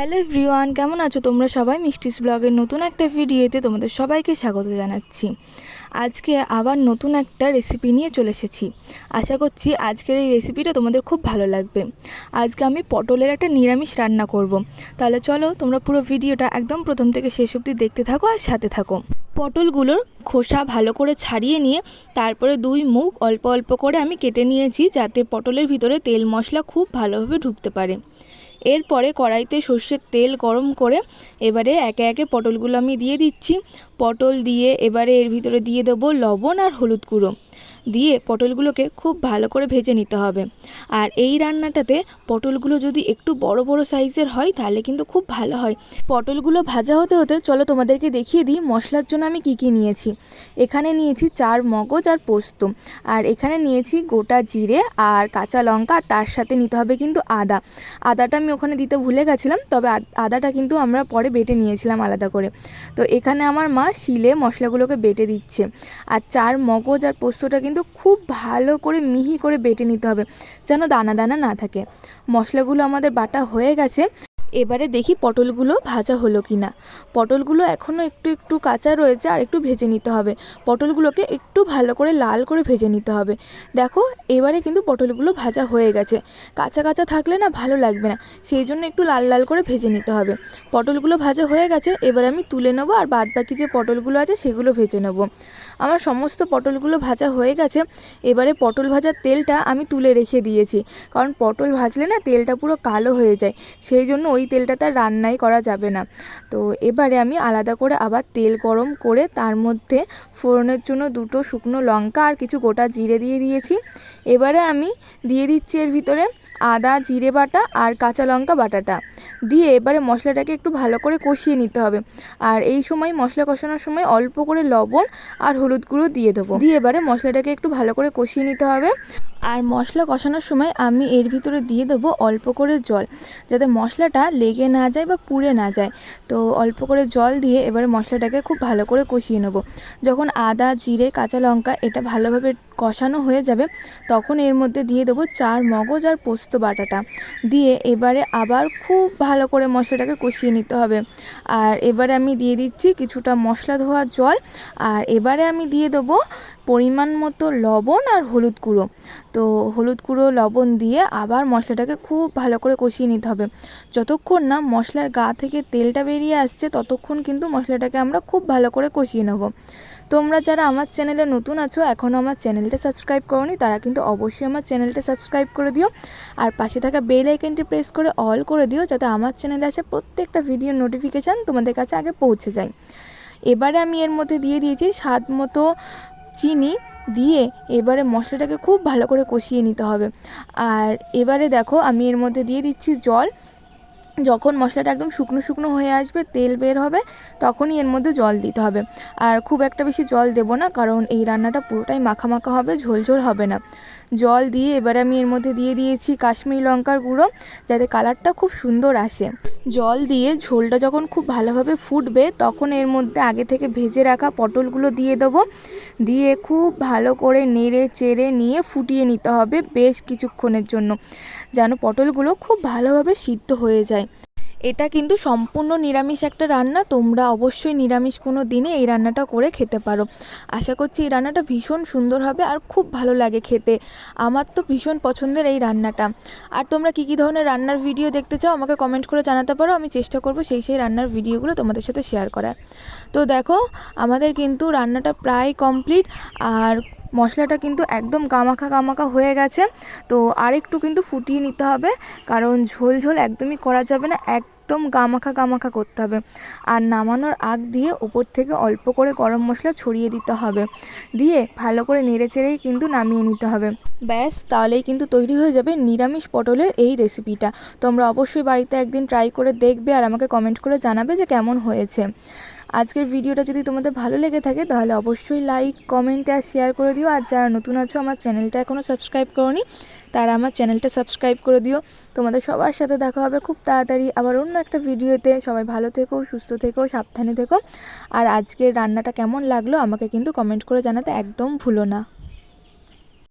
Hello everyone, কেমন আছো তোমরা সবাই? মিষ্টিস ব্লগের নতুন একটা ভিডিওতে তোমাদের সবাইকে স্বাগত জানাচ্ছি। আজকে আবার নতুন একটা রেসিপি নিয়ে চলে এসেছি। আশা করছি আজকের এই রেসিপিটা তোমাদের খুব ভালো লাগবে। আজকে আমি পটলের একটা নিরামিষ রান্না করব। তাহলে চলো তোমরা পুরো ভিডিওটা একদম প্রথম থেকে শেষ অবধি দেখতে থাকো আর সাথে থাকো। পটলগুলোর খোসা ভালো করে ছাড়িয়ে নিয়ে তারপরে দুই মুখ অল্প অল্প করে আমি কেটে নিয়েছি যাতে পটলের ভিতরে তেল মশলা খুব ভালোভাবে ঢুকতে পারে। এরপরে কড়াইতে সর্ষের তেল গরম করে এবারে একে একে পটলগুলো আমি দিয়ে দিচ্ছি। পটল দিয়ে এবারে এর ভিতরে দিয়ে দেবো লবণ আর হলুদ গুঁড়ো। দিয়ে পটলগুলোকে খুব ভালো করে ভেজে নিতে হবে। আর এই রান্নাটাতে পটলগুলো যদি একটু বড় বড় সাইজের হয়, তাহলে কিন্তু খুব ভালো হয়। পটলগুলো ভাজা হতে হতে চলো তোমাদেরকে দেখিয়ে দিই মশলার জন্য আমি কি কি নিয়েছি। এখানে নিয়েছি চার মগজ আর পোস্ত। আর এখানে নিয়েছি গোটা জিরে আর কাঁচা লঙ্কা তার সাথে নিতে হবে কিন্তু আদা। আদাটা আমি ওখানে দিতে ভুলে গেছিলাম, তবে আদাটা কিন্তু আমরা পরে বেটে নিয়েছিলাম আলাদা করে। তো এখানে আমার মা শিলে মশলাগুলোকে বেটে দিচ্ছে। আর চার মগজ আর পোস্তটা কিন্তু খুব ভালো করে মিহি করে বেটে নিতে হবে, যেন দানা দানা না থাকে। মশলাগুলো আমাদের বাটা হয়ে গেছে। এবারে দেখি পটলগুলো ভাজা হলো কি না পটলগুলো এখনও একটু একটু কাঁচা রয়েছে আর একটু ভেজে নিতে হবে। পটলগুলোকে একটু ভালো করে লাল করে ভেজে নিতে হবে। দেখো, এবারে কিন্তু পটলগুলো ভাজা হয়ে গেছে। কাঁচা কাঁচা থাকলে না ভালো লাগবে না, সেই জন্য একটু লাল লাল করে ভেজে নিতে হবে। পটলগুলো ভাজা হয়ে গেছে, এবার আমি তুলে নেব আর বাদ বাকি যে পটলগুলো আছে সেগুলো ভেজে নেব। আমার সমস্ত পটলগুলো ভাজা হয়ে গেছে, এবারে পটল ভাজার তেলটা আমি তুলে রেখে দিয়েছি। কারণ পটল ভাজলে না তেলটা পুরো কালো হয়ে যায়, সেই জন্য ওই তেলটা তার রান্নাই করা যাবে না। তো এবারে আমি আলাদা করে আবার তেল গরম করে তার মধ্যে ফোড়নের জন্য দুটো শুকনো লঙ্কা আর কিছু গোটা জিরে দিয়ে দিয়েছি। এবারে আমি দিয়ে দিচ্ছি এর ভিতরে আদা, জিরে বাটা আর কাঁচা লঙ্কা বাটাটা। দিয়ে এবারে মশলাটাকে একটু ভালো করে কষিয়ে নিতে হবে। আর এই সময় মশলা কষানোর সময় অল্প করে লবণ আর হলুদ গুঁড়ো দিয়ে দেবো। দিয়ে এবারে মশলাটাকে একটু ভালো করে কষিয়ে নিতে হবে। আর মশলা কষানোর সময় আমি এর ভিতরে দিয়ে দেবো অল্প করে জল, যাতে মশলাটা লেগে না যায় বা পুড়ে না যায়। তো অল্প করে জল দিয়ে এবারে মশলাটাকে খুব ভালো করে কষিয়ে নেব। যখন আদা, জিরে, কাঁচা লঙ্কা এটা ভালোভাবে কষানো হয়ে যাবে, তখন এর মধ্যে দিয়ে দেবো চার মগজ আর পোস্ত বাটাটা। দিয়ে এবারে আবার খুব ভালো করে মশলাটাকে কষিয়ে নিতে হবে। আর এবারে আমি দিয়ে দিচ্ছি কিছুটা মশলা ধোয়া জল, আর এবারে আমি দিয়ে দেবো পরিমাণ মতো লবণ আর হলুদ গুঁড়ো। তো হলুদ গুঁড়ো, লবণ দিয়ে আবার মশলাটাকে খুব ভালো করে কষিয়ে নিতে হবে। যতক্ষণ না মশলার গা থেকে তেলটা বেরিয়ে আসছে, ততক্ষণ কিন্তু মশলাটাকে আমরা খুব ভালো করে কষিয়ে নেব। তোমরা যারা আমার চ্যানেলে নতুন আছো এখনও আমার চ্যানেলটা সাবস্ক্রাইব করনি, তারা কিন্তু অবশ্যই আমার চ্যানেলটা সাবস্ক্রাইব করে দিও। আর পাশে থাকা বেল আইকনটি প্রেস করে অল করে দিও, যাতে আমার চ্যানেলে আসে প্রত্যেকটা ভিডিওর নোটিফিকেশান তোমাদের কাছে আগে পৌঁছে যায়। এবারে আমি এর মধ্যে দিয়ে দিয়েছি স্বাদ মতো চিনি দিয়ে এবারে মশলাটাকে খুব ভালো করে কষিয়ে নিতে হবে। আর এবারে দেখো আমি এর মধ্যে দিয়ে দিচ্ছি জল। যখন মশলাটা একদম শুকনো শুকনো হয়ে আসবে, তেল বের হবে, তখনই এর মধ্যে জল দিতে হবে। আর খুব একটা বেশি জল দেবো না, কারণ এই রান্নাটা পুরোটাই মাখা মাখা হবে, ঝোল ঝোল হবে না। জল দিয়ে এবারে আমি এর মধ্যে দিয়ে দিয়েছি কাশ্মীরি লঙ্কার গুঁড়ো, যাতে কালারটা খুব সুন্দর আসে। জল দিয়ে ঝোলটা যখন খুব ভালোভাবে ফুটবে, তখন এর মধ্যে আগে থেকে ভেজে রাখা পটলগুলো দিয়ে দেবো। দিয়ে খুব ভালো করে নেড়ে চেড়ে নিয়ে ফুটিয়ে নিতে হবে বেশ কিছুক্ষণের জন্য, যেন পটলগুলো খুব ভালোভাবে সিদ্ধ হয়ে যায়। এটা কিন্তু সম্পূর্ণ নিরামিষ একটা রান্না। তোমরা অবশ্যই নিরামিষ কোনো দিনে এই রান্নাটা করে খেতে পারো। আশা করছি এই রান্নাটা ভীষণ সুন্দর হবে আর খুব ভালো লাগে খেতে। আমার তো ভীষণ পছন্দের এই রান্নাটা। আর তোমরা কী কী ধরনের রান্নার ভিডিও দেখতে চাও আমাকে কমেন্ট করে জানাতে পারো। আমি চেষ্টা করব সেই সেই রান্নার ভিডিওগুলো তোমাদের সাথে শেয়ার করার। তো দেখো, আমাদের কিন্তু রান্নাটা প্রায় কমপ্লিট। আর মশলাটা কিন্তু একদম গামাখা গামাখা হয়ে গেছে। তো আরেকটু কিন্তু ফুটিয়ে নিতে হবে, কারণ ঝোল ঝোল একদমই করা যাবে না এক একদম গামাখা গামাখা করতে হবে। আর নামানোর আগ দিয়ে ওপর থেকে অল্প করে গরম মশলা ছড়িয়ে দিতে হবে। দিয়ে ভালো করে নেড়ে চেড়েই কিন্তু নামিয়ে নিতে হবে। ব্যাস, তাহলেই কিন্তু তৈরি হয়ে যাবে নিরামিষ পটলের এই রেসিপিটা। তোমরা অবশ্যই বাড়িতে একদিন ট্রাই করে দেখবে আর আমাকে কমেন্ট করে জানাবে যে কেমন হয়েছে। আজকের ভিডিওটা যদি তোমাদের ভালো লেগে থাকে, তাহলে অবশ্যই লাইক কমেন্ট আর শেয়ার করে দিও। আর যারা নতুন আছো, আমার চ্যানেলটা এখনও সাবস্ক্রাইব করনি, তারা আমার চ্যানেলটা সাবস্ক্রাইব করে দিও। তোমাদের সবার সাথে দেখা হবে খুব তাড়াতাড়ি আবার অন্য একটা ভিডিওতে। সবাই ভালো থেকো, সুস্থ থেকো, সাবধানে থেকো। আর আজকের রান্নাটা কেমন লাগল, আমাকে কিন্তু কমেন্ট করে জানাতে একদম ভুলো না।